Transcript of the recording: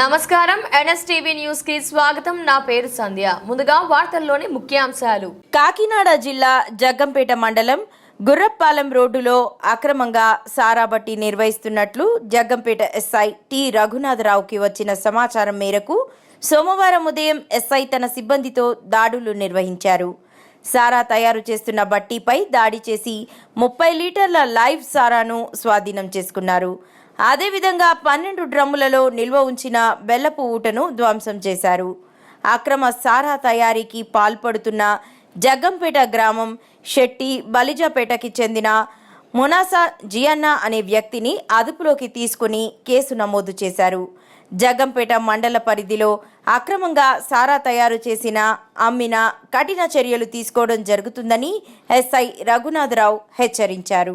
నమస్కారం. ఎన్ఎస్టీవీ న్యూస్కి స్వాగతం. నా పేరు సంధ్య. ముందుగా వార్తల్లోని ముఖ్యాంశాలు. కాకినాడ జిల్లా జగ్గంపేట మండలం గుర్రపాలెం రోడ్డులో అక్రమంగా సారాబట్టి నిర్వహిస్తున్నట్లు జగ్గంపేట ఎస్ఐ టి రఘునాథరావుకి వచ్చిన సమాచారం మేరకు సోమవారం ఉదయం ఎస్ఐ తన సిబ్బందితో దాడులు నిర్వహించారు. సారా తయారు చేస్తున్న బట్టీపై దాడి చేసి ముప్పై లీటర్ల లైవ్ సారాను స్వాధీనం చేసుకున్నారు. అదేవిధంగా పన్నెండు డ్రమ్ములలో నిల్వ ఉంచిన బెల్లపు ఊటను ధ్వంసం చేశారు. అక్రమ సారా తయారీకి పాల్పడుతున్న జగ్గంపేట గ్రామం శెట్టి బలిజాపేటకి చెందిన మునాసా జియన్నా అనే వ్యక్తిని అదుపులోకి తీసుకుని కేసు నమోదు చేశారు. జగ్గంపేట మండల పరిధిలో అక్రమంగా సారా తయారు చేసిన అమ్మిన కఠిన చర్యలు తీసుకోవడం జరుగుతుందని ఎస్ఐ రఘునాథరావు హెచ్చరించారు.